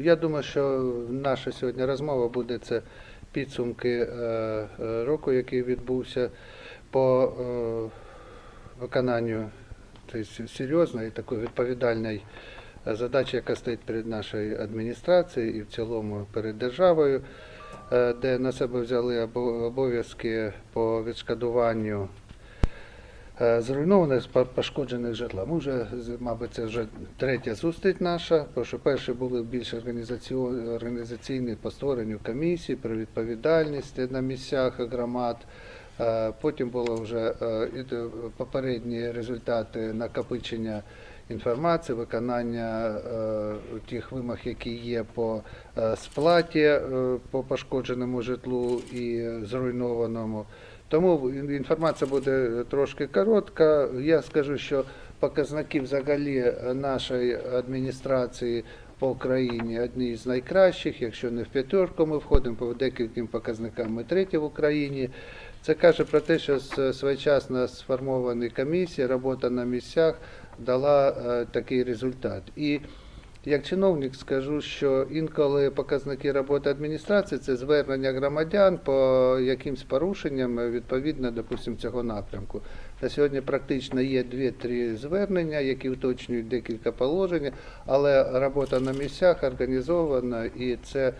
я думаю, що наша сьогодні розмова буде це підсумки е, е, року, який відбувся по е, виконанню серйозної такої відповідальної задачі, яка стоїть перед нашою адміністрацією і в цілому перед державою, де на себе взяли обо- обов'язки по відшкодуванню зруйнованих спа- пошкоджених житла. Ми вже, мабуть, це вже третя зустріч наша, тому що перші були більш організаційні по створенню комісій, про відповідальність на місцях громад. Е, Потім було вже е, попередні результати накопичення інформації, виконання е, тих вимог, які є по е, сплаті е, по пошкодженому житлу і зруйнованому. Тому інформація буде трошки коротка. Я скажу, що показники взагалі нашої адміністрації по країні одні з найкращих. Якщо не в п'ятерку ми входимо, по декільким показникам ми треті в Україні. Це каже про те, що своєчасно сформовані комісії, робота на місцях дала е, такий результат. І як чиновник скажу, що інколи показники роботи адміністрації це звернення громадян по якимсь порушенням відповідно, допустимо, цього напрямку. На сьогодні практично є 2-3 звернення, які уточнюють декілька положень, але робота на місцях організована і це.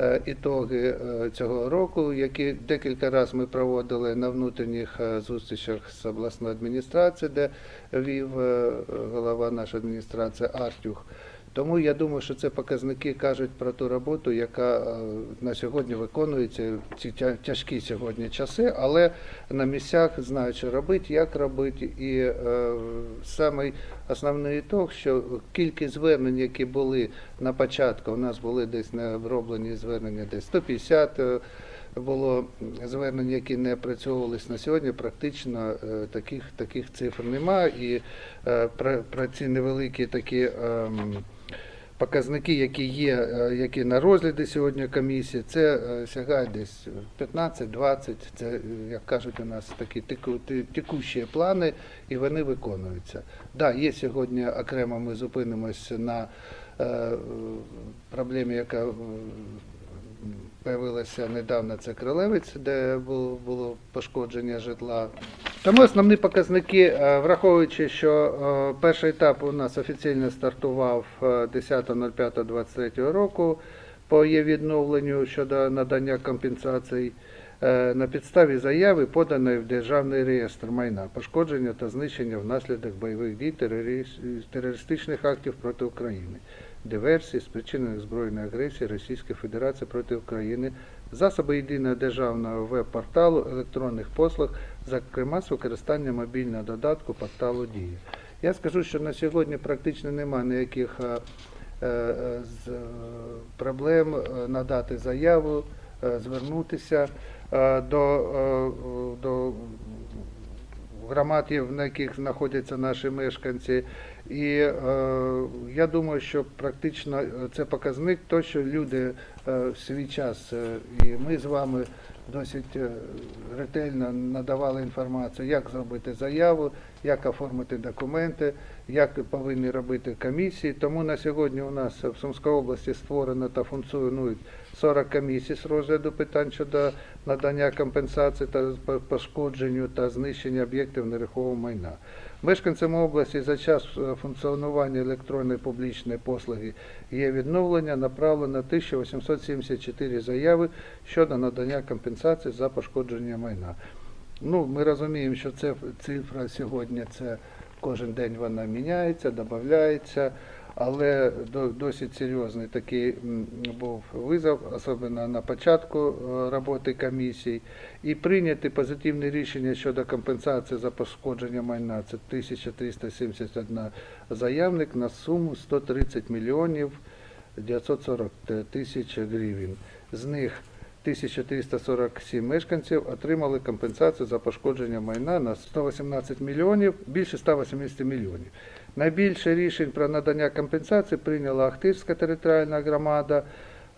е, Ітоги е, цього року, які декілька разів ми проводили на внутрішніх е, зустрічах з обласною адміністрацією, де вів голова нашої адміністрації Артюх. Тому я думаю, що це показники кажуть про ту роботу, яка е, на сьогодні виконується в ці тяжкі сьогодні часи, але на місцях знають, що робити, як робити. І е, самий основний ітог, що кількість звернень, які були на початку, у нас були десь не оброблені звернення, десь 150 е, було звернень, які не опрацьовувалися на сьогодні. Практично е, таких таких цифр немає. І е, про, про ці невеликі такі. ем, Показники, які є, е, які на розгляді сьогодні комісії, це е, сягає десь 15-20, це, е, як кажуть у нас, такі теку- текущі плани, і вони виконуються. Да, є сьогодні окремо ми зупинимося на проблемі, яка появилася недавно, це Крилевець, де було, пошкодження житла. Тому основні показники, е, враховуючи, що е, перший етап у нас офіційно стартував е, 10.05.23 року по є відновленню щодо надання компенсацій е, на підставі заяви, поданої в Державний реєстр майна, пошкодження та знищення внаслідок бойових дій терористичних актів проти України, диверсій, спричинених збройної агресії Російської Федерації проти України, засоби єдиного державного веб-порталу електронних послуг, зокрема з використанням мобільного додатку порталу Дія. Я скажу, що на сьогодні практично немає ніяких е, е, е, проблем надати заяву, звернутися до, до громад, на яких знаходяться наші мешканці. І е, я думаю, що практично е, це показник, то, що люди е, в свій час, е, і ми з вами досить е, ретельно надавали інформацію, як зробити заяву, як оформити документи, як повинні робити комісії. Тому на сьогодні у нас в Сумській області створено та функціонують 40 комісій з розгляду питань щодо надання компенсації та по- пошкодженню та знищення об'єктів нерухомого майна. Мешканцям області за час е, функціонування електронної публічної послуги є відновлення направлено 1874 заяви щодо надання компенсації за пошкодження майна. Ну, ми розуміємо, що це цифра сьогодні це кожен день вона міняється, додається, але досить серйозний такий був визов, особливо на початку е, роботи комісій. І прийняти позитивне рішення щодо компенсації за пошкодження майна. Це 1371 заявник на суму 130 мільйонів 940 тисяч гривень. З них 1347 мешканців отримали компенсацію за пошкодження майна на 118 мільйонів, більше 180 мільйонів. Найбільше рішень про надання компенсації прийняла Ахтирська територіальна громада,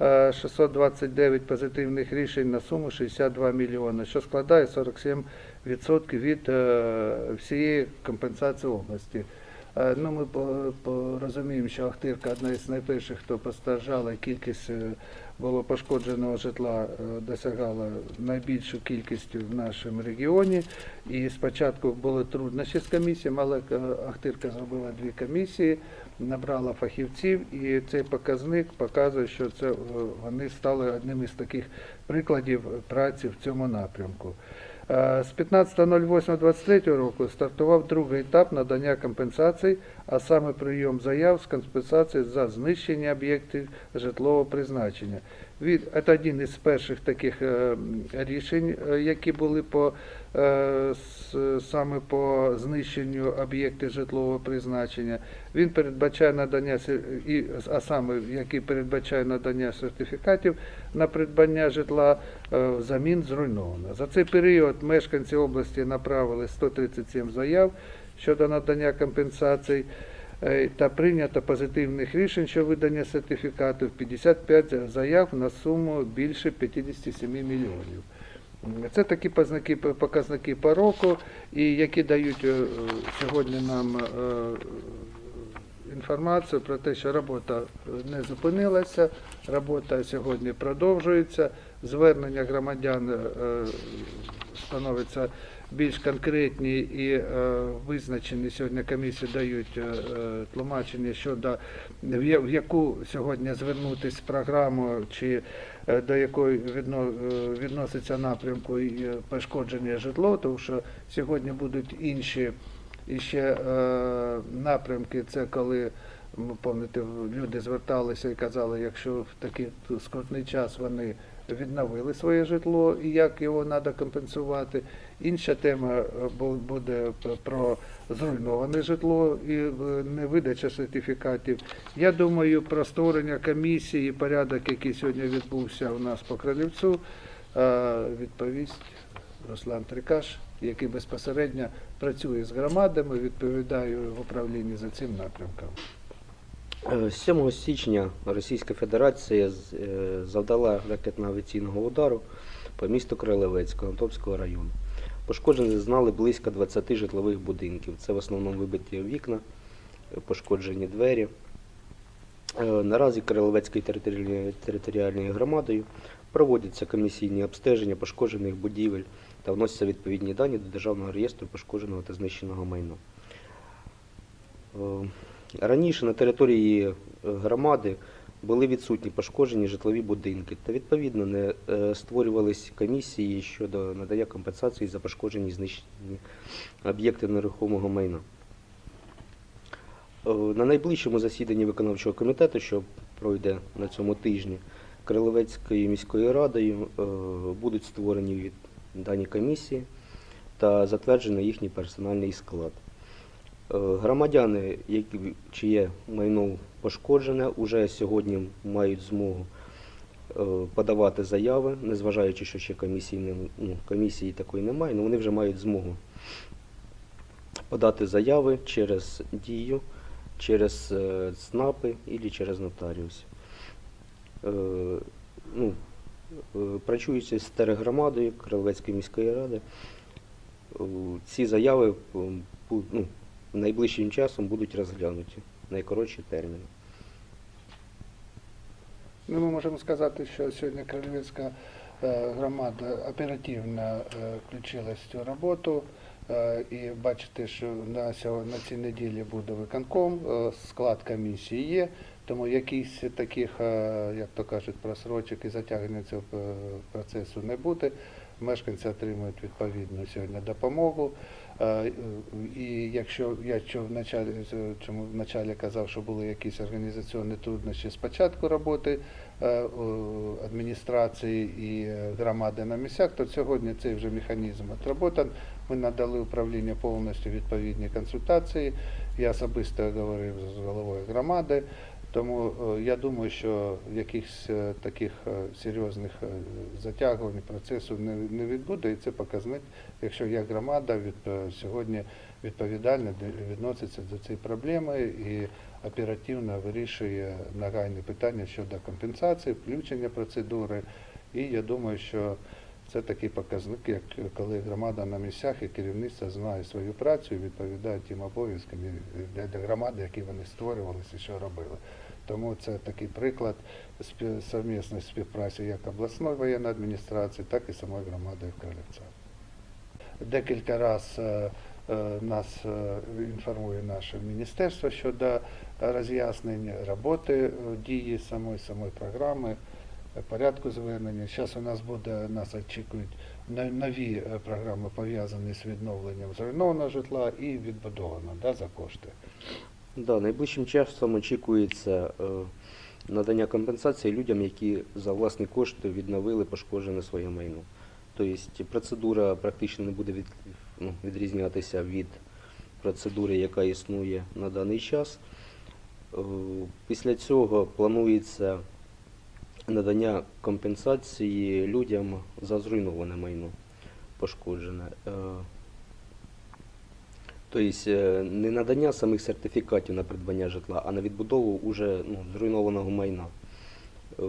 е, 629 позитивних рішень на суму 62 мільйони, що складає 47% від е, всієї компенсації області. Е, Ну, ми розуміємо, що Ахтирка одна із найперших, хто постраждала, кількість е, було пошкодженого житла е, досягала найбільшу кількість в нашому регіоні. І спочатку були труднощі з комісіями, але Ахтирка зробила дві комісії, набрала фахівців, і цей показник показує, що це вони стали одним із таких прикладів праці в цьому напрямку. Е, З 15.08.23 року стартував другий етап надання компенсацій, а саме прийом заяв з компенсації за знищення об'єктів житлового призначення. Від це один із перших таких е, рішень, е, які були по е, саме по знищенню об'єктів житлового призначення. Він передбачає надання і а саме який передбачає надання сертифікатів на придбання житла взамін зруйновано. За цей період мешканці області направили 137 заяв щодо надання компенсацій та прийнято позитивних рішень щодо видання сертифікатів 55 заяв на суму більше 57 мільйонів. Це такі показники, показники по року, і які дають е, е, сьогодні нам е, інформацію про те, що робота е, не зупинилася, робота сьогодні продовжується, звернення громадян е, становиться більш конкретні і е, визначені. Сьогодні комісії дають е, е, тлумачення щодо в яку сьогодні звернутися програму чи до якої відно, відноситься напрямку пошкодження житло, тому що сьогодні будуть інші і ще е, напрямки. Це коли пам'ятаєте, люди зверталися і казали, якщо в такий скрутний час вони відновили своє житло і як його треба компенсувати. Інша тема е, буде про зруйноване житло і е, невидача сертифікатів. Я думаю, про створення комісії, порядок, який сьогодні відбувся у нас по Кролівцю, е, відповість Руслан Трикаш, який безпосередньо працює з громадами, відповідає в управлінні за цим напрямком. Е, 7 січня Російська Федерація е, завдала ракетно-авіаційного удару по місту Крилевецького Антопського району. Пошкоджені знали близько 20 житлових будинків. Це в основному вибиті вікна, е, пошкоджені двері. Е, Наразі Крилевецькою територіальною громадою проводяться комісійні обстеження пошкоджених будівель та вносяться відповідні дані до Державного реєстру пошкодженого та знищеного майна. Раніше на території е, громади були відсутні пошкоджені житлові будинки та відповідно не е, створювались комісії щодо надання компенсації за пошкоджені знищені об'єкти нерухомого майна. Е, На найближчому засіданні виконавчого комітету, що пройде на цьому тижні, Криловецькою міською радою будуть створені дані комісії та затверджений їхній персональний склад. Е, Громадяни, які, чиє майно пошкоджене, уже сьогодні мають змогу е, подавати заяви, незважаючи, що ще комісії, не, ну, комісії такої немає, але вони вже мають змогу подати заяви через дію, через е, ЦНАПи або через нотаріусів. Е, ну, е, працюючи з тергромадою Криловецької міської ради, е, ці заяви е, ну, найближчим часом будуть розглянуті найкоротші терміни. Ну, ми можемо сказати, що сьогодні Кролівська е, громада оперативно е, включилась в цю роботу. Е, І бачите, що на, сьогодні, на цій неділі буде виконком, склад комісії є, тому якісь таких, як то кажуть, просрочок і затягнення цього процесу не буде. Мешканці отримують відповідну сьогодні допомогу. Е, І якщо я в началі, чому в началі казав, що були якісь організаційні труднощі з початку роботи е, адміністрації і громади на місцях, то сьогодні цей вже механізм отработан. Ми надали управлінню повністю відповідні консультації. Я особисто говорив з головою громади. Тому е, я думаю, що якихось е, таких е, серйозних затягувань процесу не, не відбуде, і це показник, якщо я громада від сьогодні відповідально відноситься до цієї проблеми і оперативно вирішує нагальні питання щодо компенсації, включення процедури. І я думаю, що Це такий показник, як коли громада на місцях і керівництво знає свою працю і відповідає тим обов'язкам для громади, які вони створювалися і що робили. Тому це такий приклад совмісної співпраці як обласної воєнної адміністрації, так і самої громади в Декілька разів е, е, нас е, інформує наше міністерство щодо роз'яснень роботи дії самої самої програми, порядку звернення. Зараз у нас буде нас очікують нові програми пов'язані з відновленням зруйнованого житла і відбудованого да, за кошти. Да, найближчим часом очікується е, надання компенсації людям, які за власні кошти відновили пошкоджене своє майно. Тобто процедура практично не буде від, ну, відрізнятися від процедури, яка існує на даний час. Е, Після цього планується надання компенсації людям за зруйноване майно пошкоджене. Тобто е, не надання самих сертифікатів на придбання житла, а на відбудову уже ну, зруйнованого майна. Е,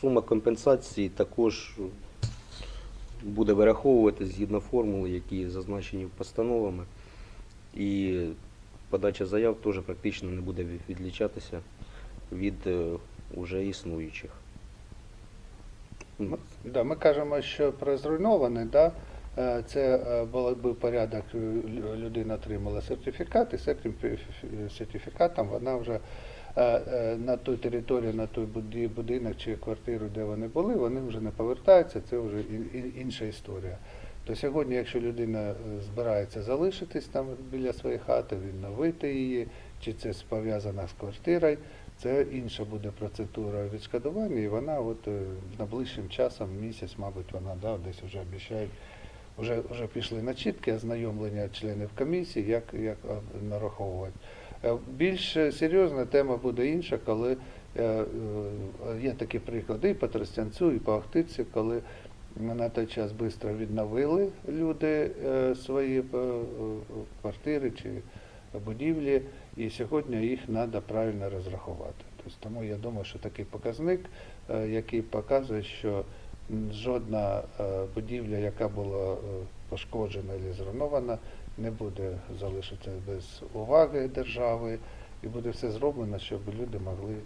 Сума компенсації також буде вираховувати згідно формул, які зазначені постановами. І подача заяв теж практично не буде відлічатися від е, уже існуючих. Ми, да, ми кажемо, що про зруйноване, да, це е, був порядок, е, людина отримала сертифікат, і з цим сертифікатом вона вже е, е, на ту територію, на той будинок чи квартиру, де вони були, вони вже не повертаються, це вже інша історія. То сьогодні, якщо людина е, збирається залишитись там біля своєї хати, відновити її, чи це пов'язано з квартирою, це інша буде процедура відшкодування, і вона от е, найближчим часом, місяць, мабуть, вона да, десь вже обіцяють. Вже, вже пішли на чітке ознайомлення членів комісії, як, як е, нараховувати. Е, Більш серйозна тема буде інша, коли е, є такі приклади і по Тростянцю, і по Охтиці, коли на той час швидко відновили люди свої квартири чи будівлі, і сьогодні їх треба правильно розрахувати. Тобто, тому я думаю, що такий показник, який показує, що жодна е, будівля, яка була е, пошкоджена або зруйнована, не буде залишитися без уваги держави, і буде все зроблено, щоб люди могли е,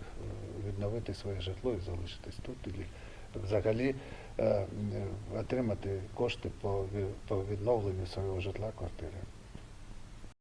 відновити своє житло і залишитись тут, і взагалі отримати кошти по відновленню свого житла квартири.